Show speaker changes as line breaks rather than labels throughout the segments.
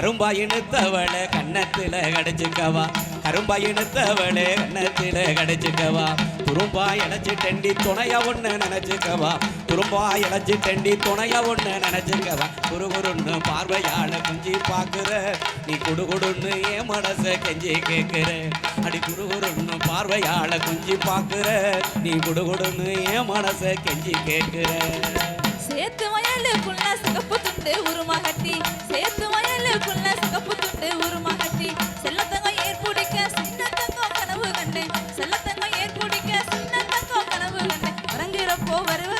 கரும்பா இழுத்தவளை கன்னத்துல கடிச்சுக்கவா. கரும்பா இழுத்தவளே கன்னத்துல கடிச்சுக்கவா. துரும்பா இழைச்சி டெண்டி துணையா ஒண்ணு நினைச்சுக்கவா. துரும்பா இழைச்சி டெண்டி துணையா ஒண்ணு நினைச்சுக்கவா. குறுகுறுன்னு பார்வையால குஞ்சி பாக்குற நீ குடுகுடுன்னு என் மனச கெஞ்சி கேக்குற. அடி குறுகுறுன்னு பார்வையால குஞ்சி பாக்குற நீ குடுகுடுன்னு என் மனச கெஞ்சி கேக்குற.
சேத்து வயலுக்குள்ள சிகப்பு துண்டு உருமகட்டி சேத்து வயலுக்குள்ள சிகப்பு துண்டு உருமகட்டி செல்லத்தங்க ஏற்புடிக்க சின்ன தங்கம் கனவு கண்டேன் செல்லத்தங்க ஏற்புடிக்க சின்ன தங்கம் கனவு கண்டேன் உறங்குறப்போ வருவதெல்லாம்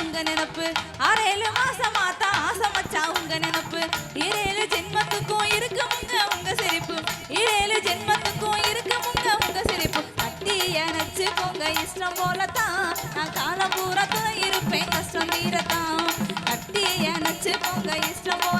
உங்க நினப்பு. ஆறேழு மாசமா தான் ஆசமச்சா உங்க நினப்பு. ஏழு ஜென்மத்துக்கும் இருக்குமுங்க உங்க சிரிப்பு. ஏழு ஜென்மத்துக்கும் இருக்குமுங்க உங்க சிரிப்பு. கட்டி அணைச்சு போங்க இஷ்டம் போலத்தான். நான் காலம் பூரா இருப்பேன் கஷ்டம் தீரத்தான் கட்டி அணைச்சு போங்க இஷ்டம் போல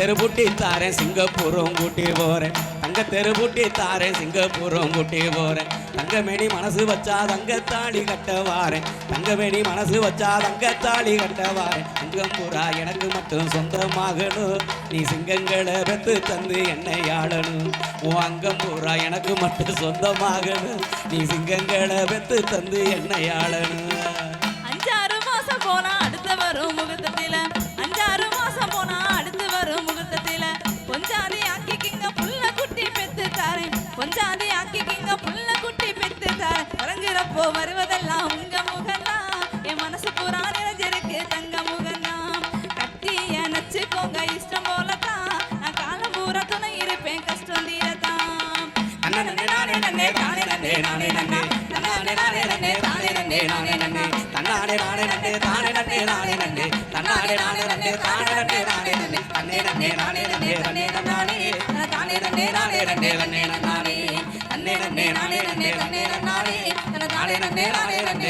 தெருபுட்டி தாரேன் சிங்கப்பூரும் கூட்டி போறேன். தங்க தெருபுட்டி தாரேன் சிங்கப்பூரும் கூட்டி போறேன். தங்கமேனி மனசு வச்சா தங்கத்தாளி தாலி கட்ட வாரேன். தங்கமேனி மனசு வச்சா தங்கத்தாளி தாலி கட்ட வாரேன். அங்கம் எனக்கு மட்டும் சொந்தமாகணும். நீ சிங்கங்களை பெத்து தந்து என்னை ஆளணும். உன் அங்கம் எனக்கு மட்டும் சொந்தமாகணும். நீ சிங்கங்களை பெத்து தந்து என்னை ஆளணும்.
கொஞ்சாதி ஆக்கிக்கிங்க புள்ள குட்டி பெத்து தாரேன் உறங்குறப்போ வருவதெல்லாம் உங்க முகந்தான் என் மனசு பூரா நிறைஞ்சிருக்கு தங்க முகந்தான் கத்தி நச்சுக்கோங்க இஷ்டம் போலதான் நான் காலம் பூரா துணை இருப்பேன் கஷ்டம் தீரத்தான்
நன்னே நானே நன்னே தானே நன்னே நானே நன்னே தன்னானே நானே நன்னே நானே தன்னானே நானே தானே நானே தன்னானே நானே தானே நானே தன்னே நானே தானே நானே நன்னே நானே நன்னே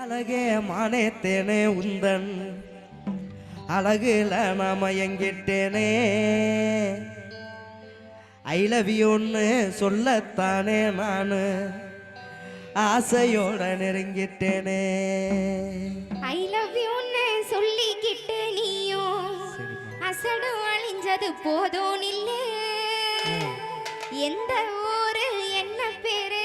அழகே மானேத்தேனே உந்தன். அழகுல நாம எங்கிட்டேனே. ஐ லவ் யூன்னு சொல்லத்தானே நானு. ஆசையோட நெருங்கிட்டேனே.
ஐ லவ் யூன்னு சொல்லிக்கிட்டு நீயும் அசடு அழிஞ்சது போதும் இல்ல. எந்த ஊரு என்ன பேரு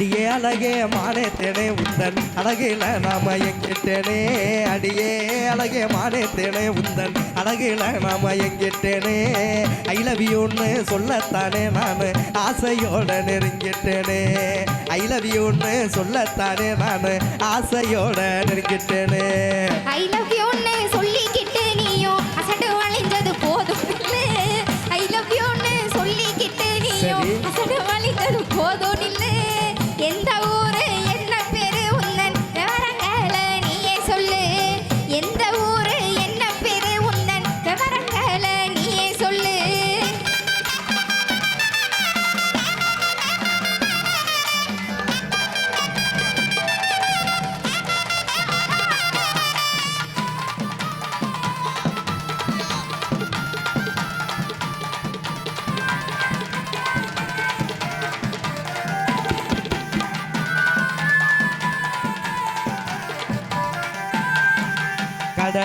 அடியே அழகே மானேத்தேனே உந்தன் அழகில நாம எங்கிட்டேனே. அடியே அழகே மானேத்தேனே உந்தன் அழகில நாம எங்கிட்டேனே. ஐ லவ் யூன்னு சொல்லத்தானே நான் ஆசையோட நெருங்கிட்டேனே. ஐ லவ் யூன்னு சொல்லத்தானே நான் ஆசையோட நெருங்கிட்டேனே.
ஐ லவ் யூன்னு சொல்லிக்கிட்டு நீயும் அசடு அழிஞ்சது போதும். ஐ லவ் யூன்னு சொல்லிக்கிட்டு
சரி.
அசடு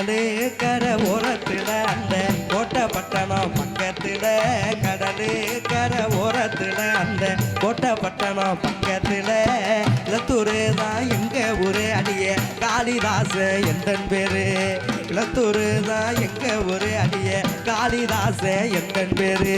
கடலே கர ஓரத்துல அந்த கோட்டை பட்டணம் கடலே கர கரை அந்த கோட்டை பட்டணம் பக்கத்துல இளத்தூரு தான் எங்க ஊரு அடிய காளிதாச எந்தன் பேரு? இளத்தூரு தான் எங்க ஊரு அடிய காளிதாச எந்தன் பேரு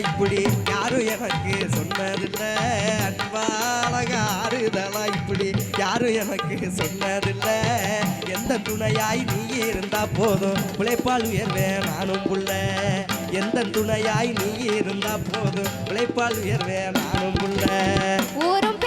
இப்படி யாரும் எனக்கு சொன்னதில்ல? அன்பாலகா ஆறுதலா இப்படி யாரும் எனக்கு சொன்னதில்ல? எந்த துணையாய் நீ இருந்தா போதும். உழைப்பால் உயர்வேன் நானும் புள்ள. எந்த துணையாய் நீ இருந்தா போதும். உழைப்பால் உயர்வேன் நானும் புள்ள.
ஊரும்